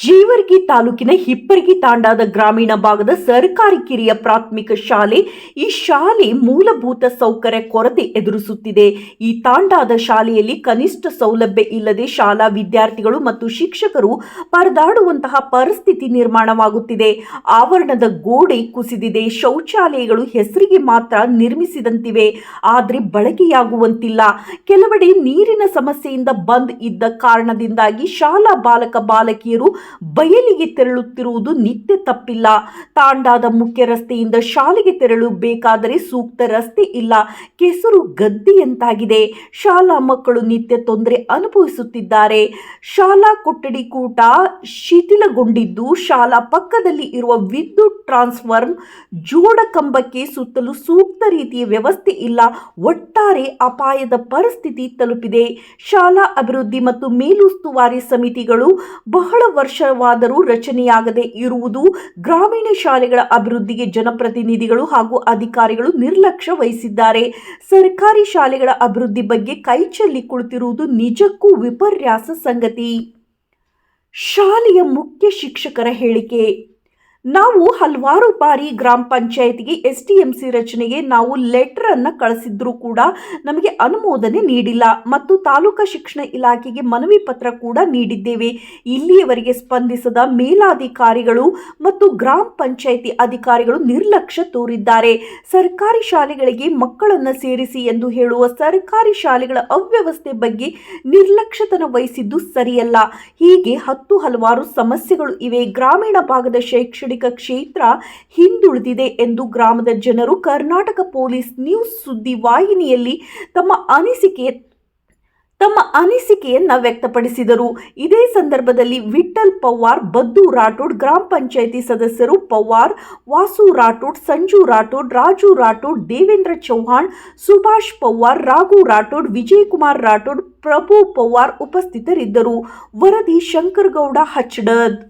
ಜೀವ ತಾಲೂಕಿನ ಹಿಪ್ಪರಗಿ ತಾಂಡಾದ ಗ್ರಾಮೀಣ ಭಾಗದ ಸರ್ಕಾರಿ ಕಿರಿಯ ಪ್ರಾಥಮಿಕ ಶಾಲೆ ಈ ಶಾಲೆ ಮೂಲಭೂತ ಸೌಕರ್ಯ ಕೊರತೆ ಎದುರಿಸುತ್ತಿದೆ. ಈ ತಾಂಡಾದ ಶಾಲೆಯಲ್ಲಿ ಕನಿಷ್ಠ ಸೌಲಭ್ಯ ಇಲ್ಲದೆ ಶಾಲಾ ವಿದ್ಯಾರ್ಥಿಗಳು ಮತ್ತು ಶಿಕ್ಷಕರು ಪರದಾಡುವಂತಹ ಪರಿಸ್ಥಿತಿ ನಿರ್ಮಾಣವಾಗುತ್ತಿದೆ. ಆವರಣದ ಗೋಡೆ ಕುಸಿದಿದೆ. ಶೌಚಾಲಯಗಳು ಹೆಸರಿಗೆ ಮಾತ್ರ ನಿರ್ಮಿಸಿದಂತಿವೆ. ಆದರೆ ಬಳಕೆಯಾಗುವಂತಿಲ್ಲ. ಕೆಲವೆಡೆ ನೀರಿನ ಸಮಸ್ಯೆಯಿಂದ ಬಂದ್ ಇದ್ದ ಕಾರಣದಿಂದಾಗಿ ಶಾಲಾ ಬಾಲಕ ಬಾಲಕಿಯರು ಬಯಲಿಗೆ ತೆರಳುತ್ತಿರುವುದು ನಿತ್ಯ ತಪ್ಪಿಲ್ಲ. ತಾಂಡಾದ ಮುಖ್ಯ ರಸ್ತೆಯಿಂದ ಶಾಲೆಗೆ ತೆರಳು ಬೇಕಾದರೆ ಸೂಕ್ತ ರಸ್ತೆ ಇಲ್ಲ. ಕೆಸರು ಗದ್ದೆಯಂತಾಗಿದೆ ಶಾಲಾ ಮಕ್ಕಳು ನಿತ್ಯ ತೊಂದರೆ ಅನುಭವಿಸುತ್ತಿದ್ದಾರೆ. ಶಾಲಾ ಕೊಠಡಿ ಕೂಟ ಶಿಥಿಲಗೊಂಡಿದ್ದು, ಶಾಲಾ ಪಕ್ಕದಲ್ಲಿ ಇರುವ ವಿದ್ಯುತ್ ಟ್ರಾನ್ಸ್ಫಾರ್ಮ್ ಜೋಡ ಕಂಬಕ್ಕೆ ಸುತ್ತಲೂ ಸೂಕ್ತ ರೀತಿಯ ವ್ಯವಸ್ಥೆ ಇಲ್ಲ. ಒಟ್ಟಾರೆ ಅಪಾಯದ ಪರಿಸ್ಥಿತಿ ತಲುಪಿದೆ. ಶಾಲಾ ಅಭಿವೃದ್ಧಿ ಮತ್ತು ಮೇಲುಸ್ತುವಾರಿ ಸಮಿತಿಗಳು ಬಹಳ ವರ್ಷವಾದರೂ ರಚನೆಯಾಗದೆ ಇರುವುದು ಗ್ರಾಮೀಣ ಶಾಲೆಗಳ ಅಭಿವೃದ್ಧಿಗೆ ಜನಪ್ರತಿನಿಧಿಗಳು ಹಾಗೂ ಅಧಿಕಾರಿಗಳು ನಿರ್ಲಕ್ಷ್ಯ ವಹಿಸಿದ್ದಾರೆ. ಸರ್ಕಾರಿ ಶಾಲೆಗಳ ಅಭಿವೃದ್ಧಿ ಬಗ್ಗೆ ಕೈಚೆಲ್ಲಿ ಕುಳಿತಿರುವುದು ನಿಜಕ್ಕೂ ವಿಪರ್ಯಾಸ ಸಂಗತಿ. ಶಾಲೆಯ ಮುಖ್ಯ ಶಿಕ್ಷಕರ ಹೇಳಿಕೆ. ನಾವು ಹಲವಾರು ಬಾರಿ ಗ್ರಾಮ ಪಂಚಾಯತಿಗೆ ಎಸ್ ಟಿ ಎಂ ಸಿ ರಚನೆಗೆ ನಾವು ಲೆಟರ್ ಅನ್ನು ಕಳಿಸಿದ್ರೂ ಕೂಡ ನಮಗೆ ಅನುಮೋದನೆ ನೀಡಿಲ್ಲ. ಮತ್ತು ತಾಲೂಕಾ ಶಿಕ್ಷಣ ಇಲಾಖೆಗೆ ಮನವಿ ಪತ್ರ ಕೂಡ ನೀಡಿದ್ದೇವೆ. ಇಲ್ಲಿಯವರೆಗೆ ಸ್ಪಂದಿಸದ ಮೇಲಾಧಿಕಾರಿಗಳು ಮತ್ತು ಗ್ರಾಮ ಪಂಚಾಯತಿ ಅಧಿಕಾರಿಗಳು ನಿರ್ಲಕ್ಷ್ಯ ತೋರಿದ್ದಾರೆ. ಸರ್ಕಾರಿ ಶಾಲೆಗಳಿಗೆ ಮಕ್ಕಳನ್ನು ಸೇರಿಸಿ ಎಂದು ಹೇಳುವ ಸರ್ಕಾರಿ ಶಾಲೆಗಳ ಅವ್ಯವಸ್ಥೆ ಬಗ್ಗೆ ನಿರ್ಲಕ್ಷ್ಯತನ ವಹಿಸಿದ್ದು ಸರಿಯಲ್ಲ. ಹೀಗೆ ಹತ್ತು ಹಲವಾರು ಸಮಸ್ಯೆಗಳು ಇವೆ. ಗ್ರಾಮೀಣ ಭಾಗದ ಶೈಕ್ಷಣಿಕ ಕ್ಷೇತ್ರ ಹಿಂದುಳಿದಿದೆ ಎಂದು ಗ್ರಾಮದ ಜನರು ಕರ್ನಾಟಕ ಪೊಲೀಸ್ ನ್ಯೂಸ್ ಸುದ್ದಿ ವಾಹಿನಿಯಲ್ಲಿ ತಮ್ಮ ಅನಿಸಿಕೆ ತಮ್ಮ ಅನಿಸಿಕೆಯನ್ನ ವ್ಯಕ್ತಪಡಿಸಿದರು. ಇದೇ ಸಂದರ್ಭದಲ್ಲಿ ವಿಠಲ್ ಪವಾರ್, ಬದ್ದು ರಾಠೋಡ್, ಗ್ರಾಮ ಪಂಚಾಯಿತಿ ಸದಸ್ಯರು ಪವಾರ್, ವಾಸು ರಾಠೋಡ್, ಸಂಜು ರಾಠೋಡ್, ರಾಜು ರಾಠೋಡ್, ದೇವೇಂದ್ರ ಚೌಹಾಣ್, ಸುಭಾಷ್ ಪವಾರ್, ರಾಘು ರಾಠೋಡ್, ವಿಜಯಕುಮಾರ್ ರಾಠೋಡ್, ಪ್ರಭು ಪವಾರ್ ಉಪಸ್ಥಿತರಿದ್ದರು. ವರದಿ ಶಂಕರಗೌಡ ಹಚ್ಡದ್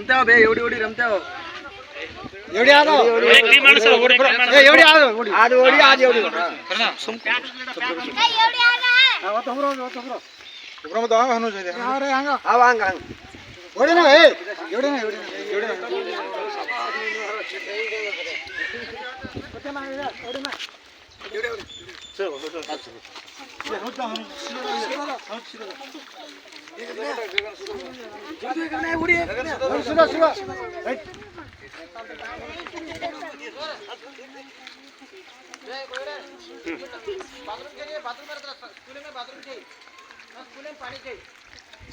રમતા હો બે એવડી એવડી રમતા હો એવડી આદો એકલી માણસ ઓડી પર એ એવડી આદો ઓડી આદો ઓડી આજ એવડી કરના સુમ એ એવડી આદો હા ઓ તમરો ઓ તમરો તમરો તો આવ હનો જોઈએ અરે આંગા આવ આંગા આંગ ઓડી ના એ એવડી ના એવડી એવડી ના ઓડી ના ઓડી ના एवढी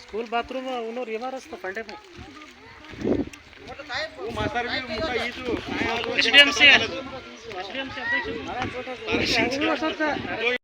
स्कूल बाथरूम उन्होंने ये मारा था फंडे में एसडीएमसी एसडीएमसी अध्यक्ष